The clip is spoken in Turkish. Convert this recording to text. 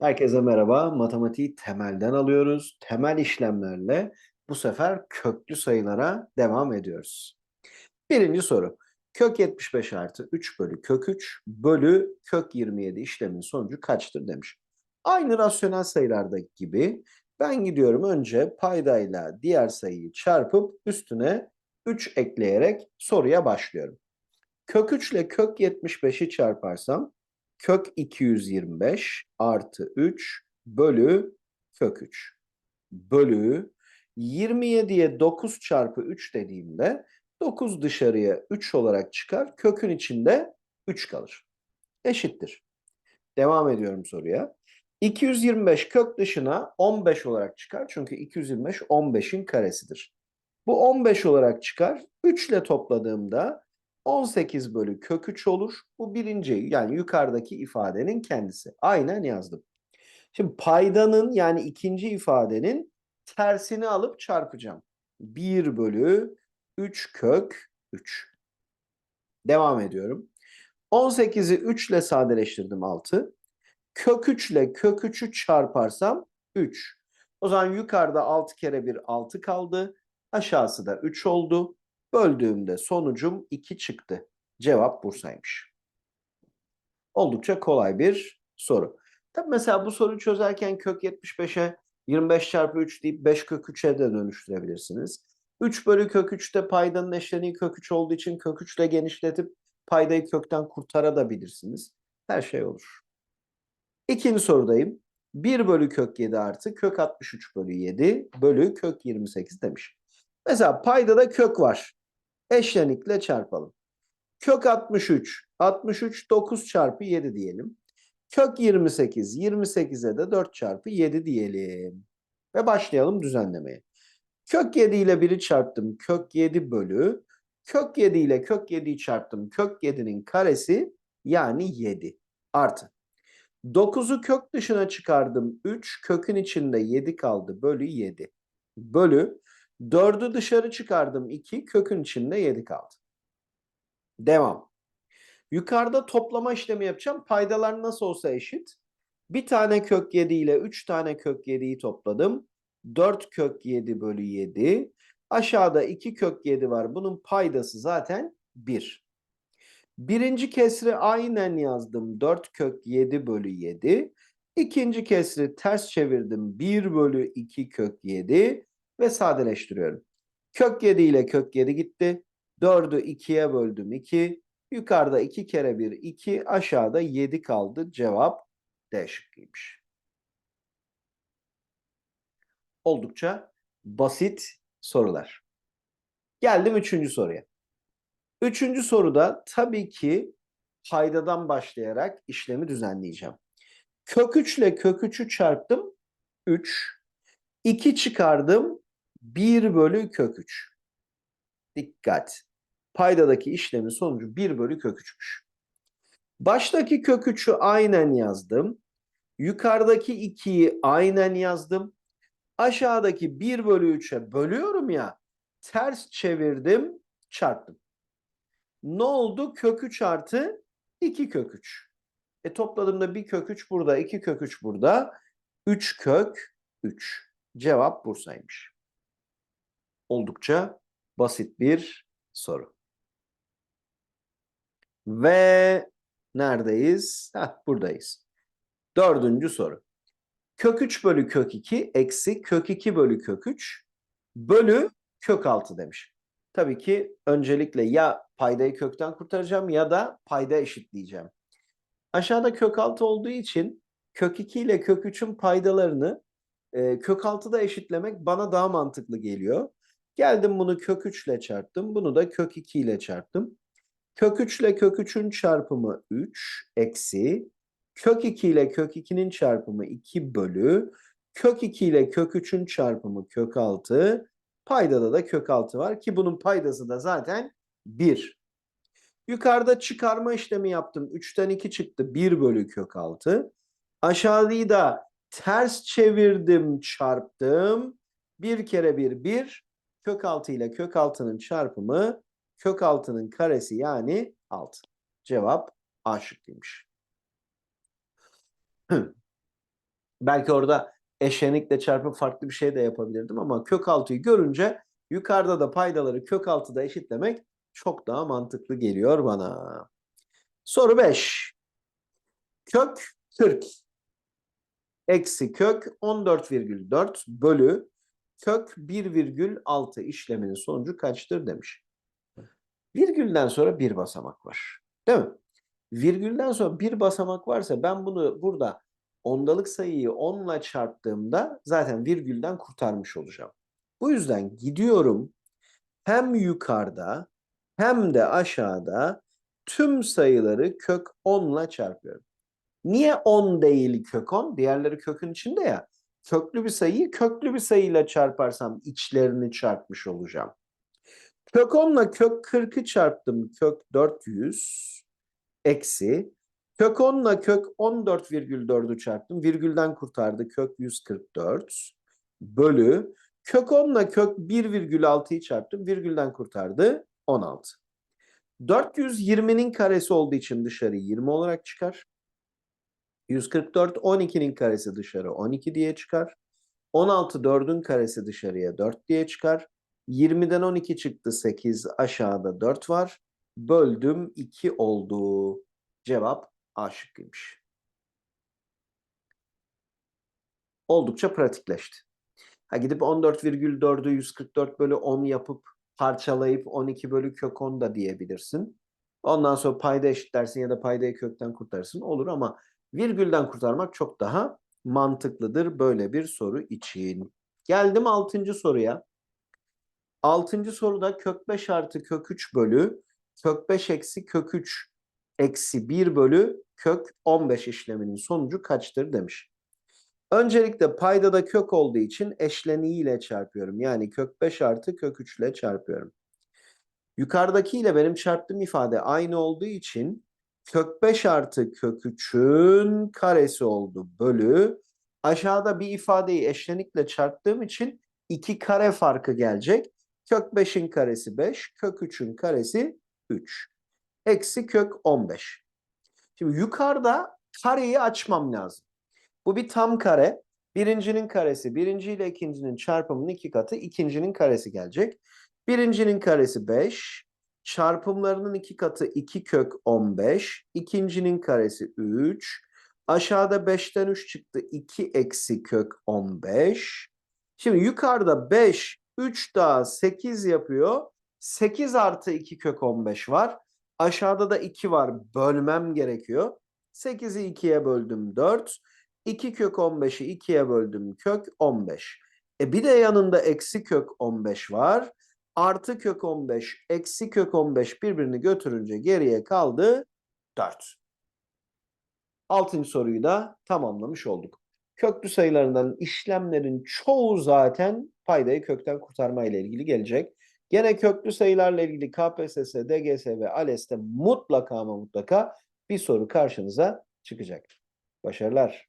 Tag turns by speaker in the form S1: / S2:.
S1: Herkese merhaba. Matematiği temelden alıyoruz. Temel işlemlerle bu sefer köklü sayılara devam ediyoruz. Birinci soru. Kök 75 artı 3 bölü kök 3 bölü kök 27 işlemin sonucu kaçtır demiş. Aynı rasyonel sayılardaki gibi ben gidiyorum önce paydayla diğer sayıyı çarpıp üstüne 3 ekleyerek soruya başlıyorum. Kök 3 ile kök 75'i çarparsam kök 225 artı 3 bölü kök 3 bölü 27'ye 9 çarpı 3 dediğimde 9 dışarıya 3 olarak çıkar. Kökün içinde 3 kalır. Eşittir. Devam ediyorum soruya. 225 kök dışına 15 olarak çıkar. Çünkü 225 15'in karesidir. Bu 15 olarak çıkar. 3 ile topladığımda 18 bölü kök 3 olur. Bu birinci yani yukarıdaki ifadenin kendisi. Aynen yazdım. Şimdi paydanın yani ikinci ifadenin tersini alıp çarpacağım. 1 bölü 3 kök 3. Devam ediyorum. 18'i 3 ile sadeleştirdim 6. Kök 3 ile kök 3'ü çarparsam 3. O zaman yukarıda 6 kere 1 6 kaldı. Aşağısı da 3 oldu. Böldüğümde sonucum 2 çıktı. Cevap Bursa'ymış. Oldukça kolay bir soru. Tabii mesela bu soruyu çözerken kök 75'e 25 çarpı 3 deyip 5 kök 3'e de dönüştürebilirsiniz. 3 bölü kök 3'te paydanın eşleniği kök 3 olduğu için kök 3 ile genişletip paydayı kökten kurtarabilirsiniz. Her şey olur. İkinci sorudayım. 1 bölü kök 7 artı kök 63 bölü 7 bölü kök 28 demiş. Mesela paydada kök var. Eşlenikle çarpalım. Kök 63. 63 9 çarpı 7 diyelim. Kök 28. 28'e de 4 çarpı 7 diyelim. Ve başlayalım düzenlemeye. Kök 7 ile 1'i çarptım. Kök 7 bölü. Kök 7 ile kök 7'yi çarptım. Kök 7'nin karesi yani 7 artı. 9'u kök dışına çıkardım. 3 kökün içinde 7 kaldı. Bölü 7. Bölü 4'ü dışarı çıkardım. 2 kökün içinde 7 kaldı. Devam. Yukarıda toplama işlemi yapacağım. Paydalar nasıl olsa eşit. Bir tane kök 7 ile 3 tane kök 7'yi topladım. 4 kök 7 bölü 7. Aşağıda 2 kök 7 var. Bunun paydası zaten 1. Birinci kesri aynen yazdım. 4 kök 7 bölü 7. İkinci kesri ters çevirdim. 1 bölü 2 kök 7 ve sadeleştiriyorum. Kök 7 ile kök 7 gitti. 4'ü 2'ye böldüm 2. Yukarıda 2 kere 1 2. Aşağıda 7 kaldı. Cevap D şıkkıymış. Oldukça basit sorular. Geldim üçüncü soruya. Üçüncü soruda tabii ki paydadan başlayarak işlemi düzenleyeceğim. Kök 3 ile kök 3'ü çarptım. 3. 2 çıkardım. 1 bölü kök 3. Dikkat. Paydadaki işlemin sonucu 1 bölü kök 3'müş. Baştaki kök 3'ü aynen yazdım. Yukarıdaki 2'yi aynen yazdım. Aşağıdaki 1 bölü 3'e bölüyorum ya. Ters çevirdim, çarptım. Ne oldu? Kök 3 artı 2 kök 3. E topladığımda 1 kök 3 burada, 2 kök 3 burada. 3 kök 3. Cevap Bursa'ymış. Oldukça basit bir soru. Ve neredeyiz? Heh, buradayız. Dördüncü soru. Kök 3 bölü kök 2 eksi kök 2 bölü kök 3 bölü kök 6 demiş. Tabii ki öncelikle ya paydayı kökten kurtaracağım ya da payda eşitleyeceğim. Aşağıda kök 6 olduğu için kök 2 ile kök 3'ün paydalarını e, kök 6'da eşitlemek bana daha mantıklı geliyor. Geldim bunu kök 3 ile çarptım. Bunu da kök 2 ile çarptım. Kök 3 ile kök 3'ün çarpımı 3 eksi kök 2 ile kök 2'nin çarpımı 2 bölü kök 2 ile kök 3'ün çarpımı kök 6 paydada da kök 6 var ki bunun paydası da zaten 1. Yukarıda çıkarma işlemi yaptım. 3'ten 2 çıktı. 1 bölü kök 6. Aşağıyı da ters çevirdim çarptım. 1 kere 1 1. Kök 6 ile kök 6'nın çarpımı kök 6'nın karesi yani 6. Cevap A şıkkıymış. Belki orada eşenikle çarpıp farklı bir şey de yapabilirdim ama kök 6'yı görünce yukarıda da paydaları kök 6'da eşitlemek çok daha mantıklı geliyor bana. Soru 5. Kök 40 eksi kök 14,4 bölü kök 1,6 işleminin sonucu kaçtır demiş. Virgülden sonra bir basamak var. Değil mi? Virgülden sonra bir basamak varsa ben bunu burada ondalık sayıyı 10 ile çarptığımda zaten virgülden kurtarmış olacağım. Bu yüzden gidiyorum hem yukarıda hem de aşağıda tüm sayıları kök 10 ile çarpıyorum. Niye 10 değil kök 10? Diğerleri kökün içinde ya. Köklü bir sayıyı köklü bir sayıyla çarparsam içlerini çarpmış olacağım. Kök 10 ile kök 40'ı çarptım. Kök 400 eksi. Kök 10 ile kök 14,4'ü çarptım. Virgülden kurtardı. Kök 144 bölü. Kök 10 ile kök 1,6'yı çarptım. Virgülden kurtardı. 16. 420'nin karesi olduğu için dışarı 20 olarak çıkar. 144 12'nin karesi dışarı 12 diye çıkar. 16 4'ün karesi dışarıya 4 diye çıkar. 20'den 12 çıktı 8 aşağıda 4 var. Böldüm 2 oldu. Cevap A şıkkıymış. Oldukça pratikleşti. Ha gidip 14,4'ü 144 bölü 10 yapıp parçalayıp 12 bölü kök 10 da diyebilirsin. Ondan sonra payda eşitlersin ya da paydayı kökten kurtarsın olur ama virgülden kurtarmak çok daha mantıklıdır böyle bir soru için. Geldim 6. soruya. 6. soruda kök 5 artı kök 3 bölü kök 5 eksi kök 3 eksi 1 bölü kök 15 işleminin sonucu kaçtır demiş. Öncelikle paydada kök olduğu için eşleniğiyle çarpıyorum. Yani kök 5 artı kök 3 ile çarpıyorum. Yukarıdaki ile benim çarptığım ifade aynı olduğu için kök 5 artı kök 3'ün karesi oldu bölü. Aşağıda bir ifadeyi eşlenikle çarptığım için 2 kare farkı gelecek. Kök 5'in karesi 5, kök 3'ün karesi 3. Eksi kök 15. Şimdi yukarıda kareyi açmam lazım. Bu bir tam kare. Birincinin karesi, birinci ile ikincinin çarpımının iki katı, ikincinin karesi gelecek. Birincinin karesi 5, çarpımlarının iki katı 2 kök 15, ikincinin karesi 3, aşağıda 5'ten 3 çıktı 2 eksi kök 15. Şimdi yukarıda 5, 3 daha 8 yapıyor. 8 artı 2 kök 15 var. Aşağıda da 2 var. Bölmem gerekiyor. 8'i 2'ye böldüm 4. 2 kök 15'i 2'ye böldüm kök 15. E bir de yanında eksi kök 15 var. Artı kök 15, eksi kök 15 birbirini götürünce geriye kaldı 4. Altıncı soruyu da tamamlamış olduk. Köklü sayılarından işlemlerin çoğu zaten paydayı kökten kurtarma ile ilgili gelecek. Gene köklü sayılarla ilgili KPSS, DGS ve ALES'te mutlaka ama mutlaka bir soru karşınıza çıkacak. Başarılar.